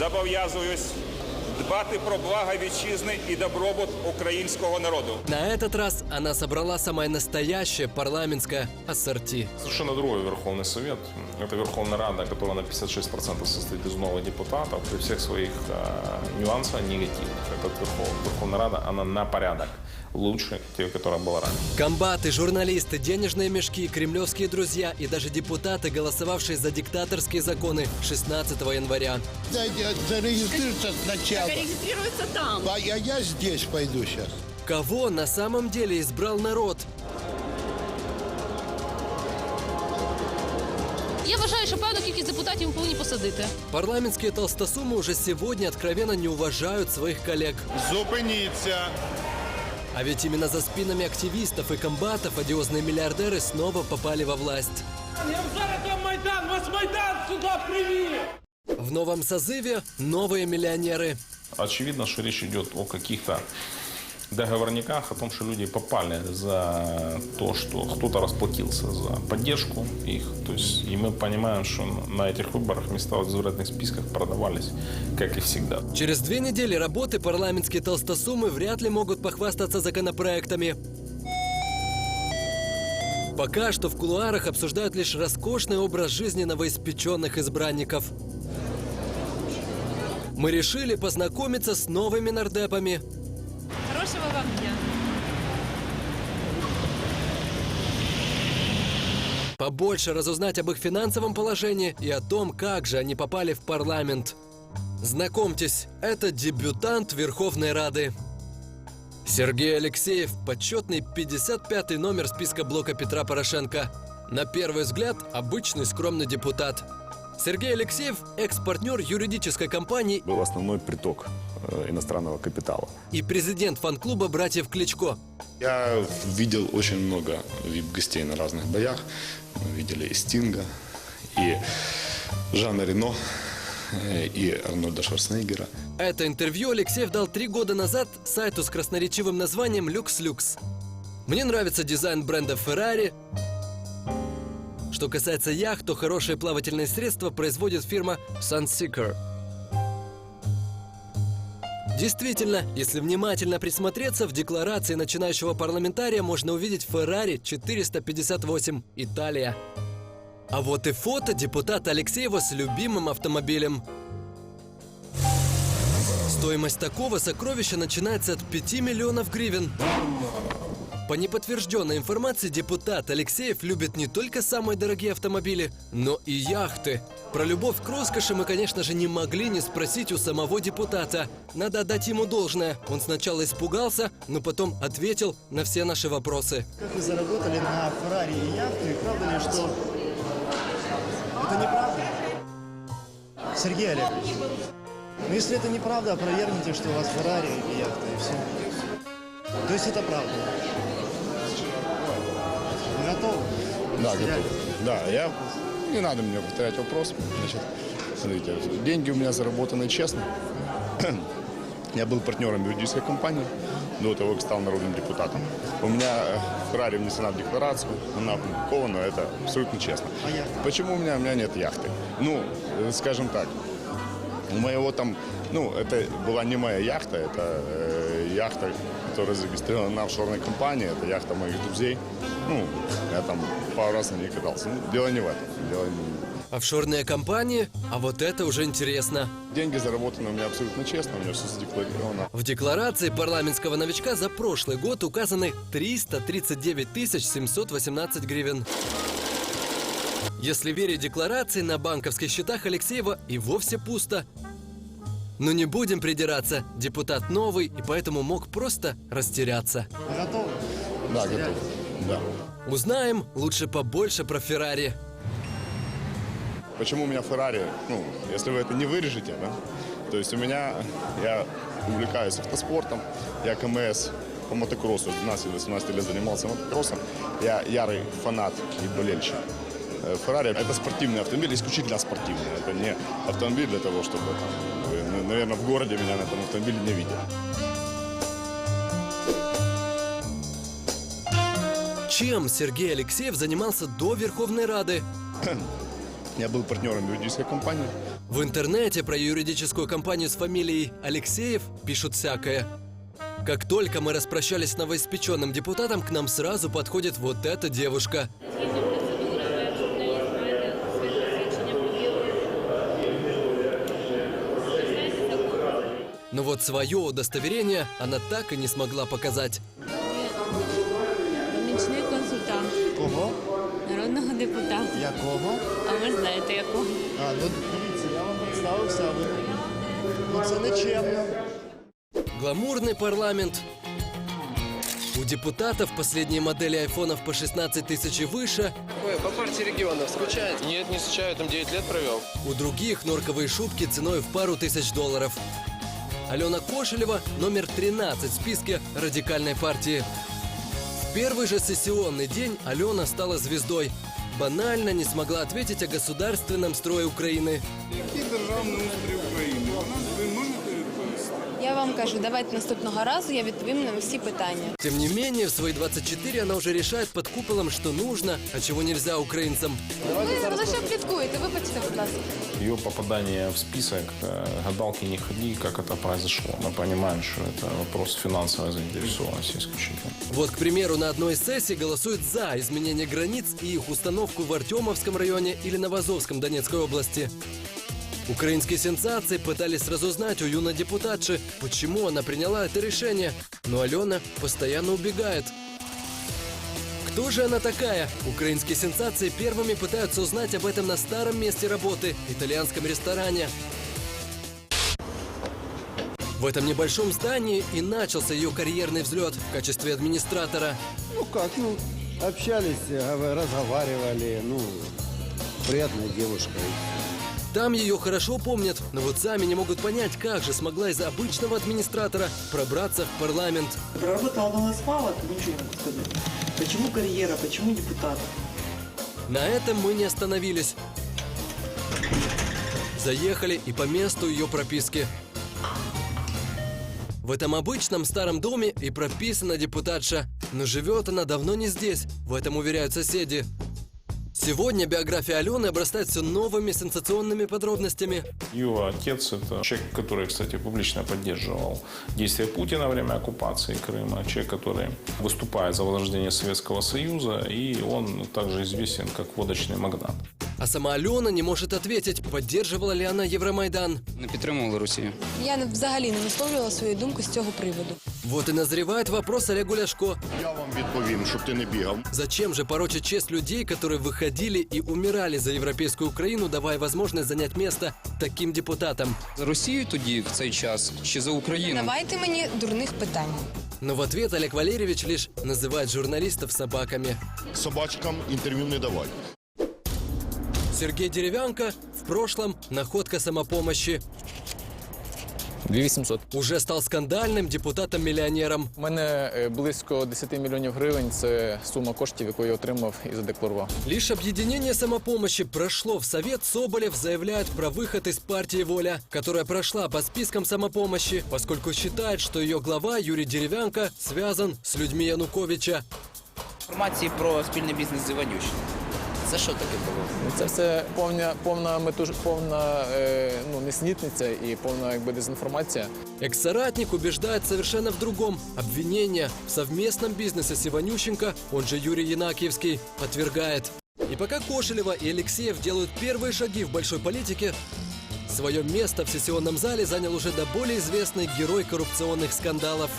зобов'язуюсь дбати про благо вітчизни і добробут українського народу. На этот раз она собрала самое настоящее парламентское ассорти. Совершенно другой Верховный Совет. Это Верховная Рада, которая на 56% состоит из новых депутатов. При всех своих э, нюансах негативных. Этот Верхов- Верховная Рада, она на порядок лучше той, которая была ранее. Комбаты, журналисты, денежные мешки, кремлевские друзья и даже депутаты, голосовавшие за диктаторские законы 16 января. Дайте зарегистрироваться сначала. регистрируется там. А я, я здесь пойду сейчас. Кого на самом деле избрал народ? Я вважаю, що певну кількість депутатів ми повинні посадити. Парламентские толстосумы уже сегодня откровенно не уважают своих коллег. Зупиніться. А ведь именно за спинами активистов и комбатов одиозные миллиардеры снова попали во власть. Майдан, вас Майдан сюда привів! В новом созыве новые миллионеры. Очевидно, что речь идет о каких-то договорниках, о том, что люди попали за то, что кто-то расплатился за поддержку их. То есть, и мы понимаем, что на этих выборах места в избирательных списках продавались, как и всегда. Через две недели работы парламентские толстосумы вряд ли могут похвастаться законопроектами. Пока что в кулуарах обсуждают лишь роскошный образ жизни новоиспеченных избранников. Мы решили познакомиться с новыми нардепами. Хорошого вам дня. Побольше разузнать об их финансовом положении и о том, как же они попали в парламент. Знакомьтесь, это дебютант Верховной Рады. Сергей Алексеев, почетный 55-й номер списка блока Петра Порошенко. На первый взгляд, обычный скромный депутат. Сергей Алексеев – экс-партнер юридической компании был основной приток э, иностранного капитала. и президент фан-клуба братьев Кличко. Я видел очень много вип-гостей на разных боях. Мы видели и Стинга, и Жана Рено, э, и Арнольда Шварценеггера. Это интервью Алексеев дал три года назад сайту с красноречивым названием LuxLux. Мне нравится дизайн бренда Ferrari. Что касается яхт, то хорошие плавательные средства производит фирма Sunseeker. Действительно, если внимательно присмотреться, в декларации начинающего парламентария можно увидеть Ferrari 458 Италия. А вот и фото депутата Алексеева с любимым автомобилем. Стоимость такого сокровища начинается от 5 миллионов гривен. По неподтвержденной информации, депутат Алексеев любит не только самые дорогие автомобили, но и яхты. Про любовь к роскоши мы, конечно же, не могли не спросить у самого депутата. Надо отдать ему должное. Он сначала испугался, но потом ответил на все наши вопросы. Как вы заработали на Феррари и яхту, и правда ли, что... Это неправда? Сергей Олегович, ну если это неправда, опровергните, что у вас Феррари и яхта, и все. То есть это правда? Да, готов. Да, я... Не надо мне повторять вопрос. Значит, смотрите, деньги у меня заработаны честно. Я был партнером юридической компании до того, как стал народным депутатом. У меня э, Феррари внесена в декларацию, она опубликована, это абсолютно честно. А? Почему у меня, у меня нет яхты? Ну, э, скажем так, у моего там, ну, это была не моя яхта, это э, яхта, которая зарегистрирована на офшорной компании, это яхта моих друзей. Ну, я там пару раз на ней катался. Ну, дело не в этом. Дело не- Офшорные компании? А вот это уже интересно. Деньги заработаны у меня абсолютно честно, у меня все задекларировано. В декларации парламентского новичка за прошлый год указаны 339 718 гривен. Если верить декларации, на банковских счетах Алексеева и вовсе пусто. Но не будем придираться, депутат новый и поэтому мог просто растеряться. Вы готовы? Да, готов. Да. Узнаем лучше побольше про Феррари. Почему у меня Феррари? Ну, если вы это не вырежете, да? То есть у меня, я увлекаюсь автоспортом, я КМС по мотокроссу, с 12-18 лет занимался мотокроссом. Я ярый фанат и болельщик. Э, Феррари – это спортивный автомобиль, исключительно спортивный. Это не автомобиль для того, чтобы, там, вы, ну, наверное, в городе меня на этом автомобиле не видели. Чем Сергей Алексеев занимался до Верховной Рады? Я был партнером юридической компании. В интернете про юридическую компанию с фамилией Алексеев пишут всякое. Как только мы распрощались с новоиспеченным депутатом, к нам сразу подходит вот эта девушка. Но вот свое удостоверение она так и не смогла показать. Помічник консультант Кого? народного депутата. Якого? А ви знаєте якого? А, ну дивіться, я вам представився, а ви... Ну це нечемно. Гламурный парламент. У депутатов последние модели айфонов по 16 тысяч и выше, Ой, по партии регионов скучаете? Нет, не скучаю, там 9 лет провел. у других норковые шубки ценой в пару тысяч долларов. Алена Кошелева номер 13 в списке радикальной партии. В первый же сессионный день Алена стала звездой. Банально не смогла ответить о государственном строе Украины Я вам кажу, давайте наступного разу я відповім на всі питання. Тем не менее, в свои 24 она уже решает под куполом, что нужно, а чего нельзя украинцам. Ви лише пліткуєте, вибачте, будь ласка. Ее попадание в список, э, гадалки не ходи, как это произошло. Мы понимаем, что это вопрос финансовой заинтересованности исключительно. Вот, к примеру, на одной из сессий голосуют за изменение границ и их установку в Артемовском районе или Новозовском Донецкой области. Украинские сенсации пытались разузнать у юной депутатши, почему она приняла это решение. Но Алена постоянно убегает. Кто же она такая? Украинские сенсации первыми пытаются узнать об этом на старом месте работы – итальянском ресторане. В этом небольшом здании и начался ее карьерный взлет в качестве администратора. Ну как, ну, общались, э, разговаривали, ну, приятная девушка. Там ее хорошо помнят, но вот сами не могут понять, как же смогла из обычного администратора пробраться в парламент. Проработала у нас мало, ничего не могу сказать. Почему карьера, почему депутат? На этом мы не остановились. Заехали и по месту ее прописки. В этом обычном старом доме и прописана депутатша. Но живет она давно не здесь, в этом уверяют соседи. Сегодня биография Алены обрастает все новыми сенсационными подробностями. Ее отец – это человек, который, кстати, публично поддерживал действия Путина во время оккупации Крыма. Человек, который выступает за возрождение Советского Союза, и он также известен как водочный магнат. А сама Алена не может ответить, поддерживала ли она Евромайдан. Не підтримували Росію. Я не- взагалі не висловлювала свою думку з цього приводу. Вот и назревает вопрос Олегу Ляшко. Я вам відповім, щоб ти не бігав. Зачем же порочить честь людей, которые выходили и умирали за европейскую Украину, давая возможность занять место таким депутатам? За Росію тоді в цей час чи за Україну? Давайте мені дурних питань. Но в ответ Олег Валерьевич лишь называет журналистов собаками. Собачкам інтерв'ю не давай. Сергей Деревянко в прошлом находка самопомощи. 2800. Уже стал скандальным депутатом-миллионером. У мене е, близько 10 мільйонів гривень. Це сума коштів, яку я отримав і задекларував. Лишь объединение самопомощи прошло в Совет, Соболев заявляет про выход из партии «Воля», которая прошла по спискам самопомощи, поскольку считает, что ее глава Юрий Деревянко связан с людьми Януковича. Інформації про спільний бізнес з Іванющином. Це що таке було? Це все повна повна метуж, повна е, ну неснітниця і повна якби дезінформація. Экс-соратник убеждает совершенно в другом. Обвинение в совместном бизнесе с Иванющенко, он же Юрий Янакиевский, отвергает. И пока Кошелева и Алексеев делают первые шаги в большой политике, свое место в сессионном зале занял уже до более известный герой коррупционных скандалов.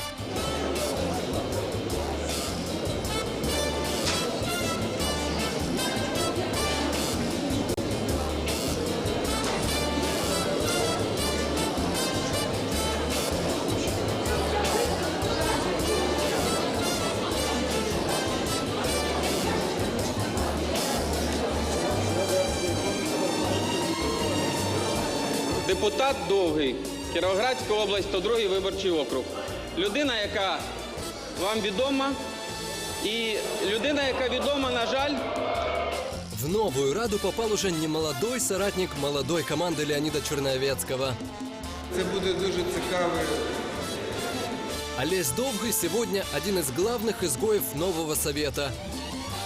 Депутат Довгий, Кіровоградська область, 102 виборчий округ. Людина, яка вам відома, і людина, яка відома, на жаль, В новую Раду попал уже не молодой соратник молодой команды Леонида Черноовецкого. це буде дуже цікавий. Олесь Довгий сегодня один из главных изгоев нового совета.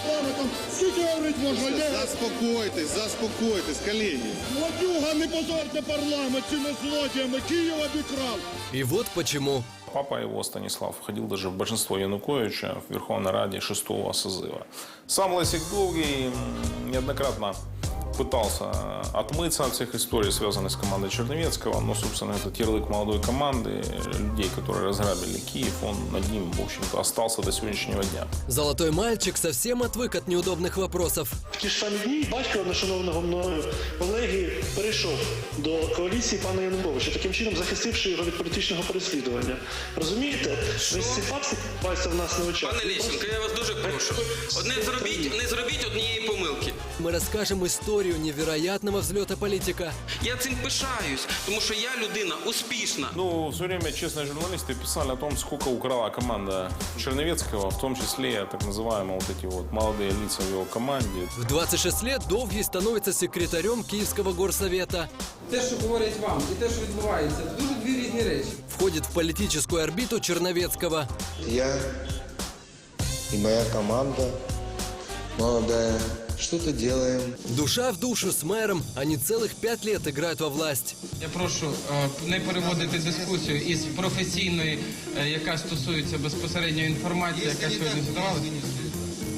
Парламентом. Скільки говорить можна? Я Заспокойтесь, заспокойтесь, колеги. Злодюга, не позорте парламент цими злодіями. Київ обікрав. И вот почему. Папа его, Станислав, входил даже в большинство Януковича в Верховной Раде шестого созыва. Сам Лесик Долгий м, неоднократно пытался отмыться от всех историй, связанных с командой Черновецкого, но, собственно, этот ярлык молодой команды, людей, которые разграбили Киев, он над ним, в общем-то, остался до сегодняшнего дня. Золотой мальчик совсем отвык от неудобных вопросов. В ті ж самі дні батько нешановного мною колеги перейшов до коаліції пана Януковича, таким чином захистивши його від політичного переслідування. Розумієте? Весь цей факт відбувається в нас на очах. Пане Лещенко, я вас дуже прошу. Одне зробіть, не зробіть однієї помилки. Мы расскажем историю невероятного взлета политика. Я цим пишаюсь, тому що я людина успішна. Ну, все время честные журналисты писали о том, сколько украла команда Черновецкого, в том числе так называемые вот эти вот молодые лица в его команде. В 26 лет Довгий становится секретарем Киевского горсовета. Те, що говорять вам, і те, що відбувається, це дуже дві різні речі. Входит в политическую орбиту Черновецкого. Я и моя команда молодая что-то делаем. Душа в душу с мэром. Они целых пять лет играют во власть. Я прошу е, не переводити дискусію із професійної, е, яка стосується безпосередньо інформації, яка сьогодні задавалася.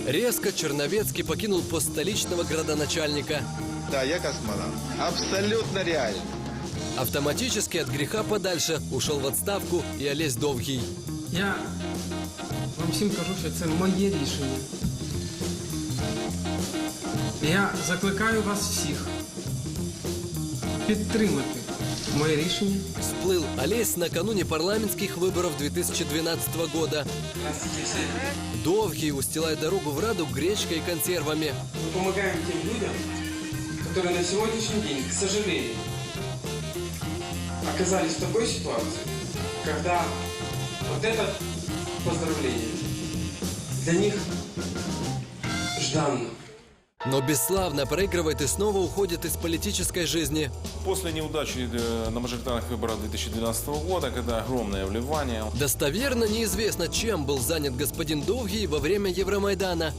Резко Черновецкий покинул пост столичного градоначальника. Да, я космонавт. Абсолютно реально. Автоматически от греха подальше ушел в отставку и Олесь Довгий. Я вам всім кажу, що це моє рішення. Я закликаю вас всіх підтримати моє рішення. Всплыл Олесь накануне парламентских выборов 2012 года. Довгий устилает дорогу в Раду гречкой и консервами. Мы помогаем тем людям, которые на сегодняшний день, к сожалению, оказались в такой ситуации, когда вот это поздравление для них жданно. Но бесславно проигрывает и снова уходит из политической жизни. После неудачи э, на мажоритарных выборах 2012 года, когда огромное вливание, Достоверно неизвестно, чем был занят господин Довгий во время Евромайдана.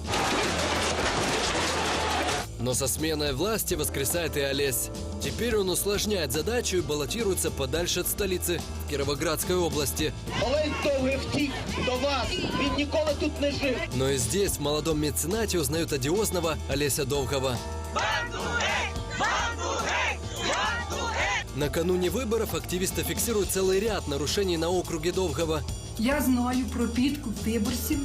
Но со сменой власти воскресает и Олесь. Теперь он усложняет задачу и баллотируется подальше от столицы, в Кировоградской области. Олесь довгий втік до вас. Він ніколи тут не жив. Но и здесь, в молодом меценате, узнают одиозного Олеся Довгого. Накануне выборов активисты фиксируют целый ряд нарушений на округе Довгого. Я знаю про підкуп виборців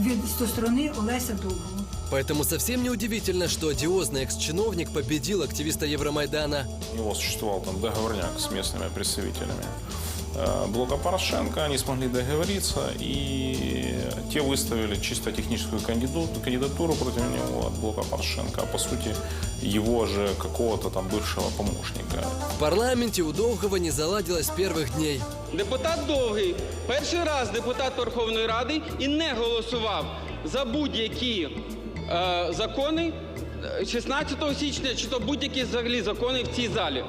від зі сторони Олеся Довгого. Поэтому совсем неудивительно, что одиозный экс-чиновник победил активиста Евромайдана. у него существовал там договорняк с местными представителями э, блока Порошенко. Они смогли договориться, и те выставили чисто техническую кандидатуру, кандидатуру против него от блока Порошенко, а по сути его же какого-то там бывшего помощника. В парламенте у Довгого не заладилось с первых дней. Депутат Довгий, перший раз депутат Верховної Ради і не голосував за будь-які е, закони е, 16 січня, чи то будь-які взагалі закони в цій залі.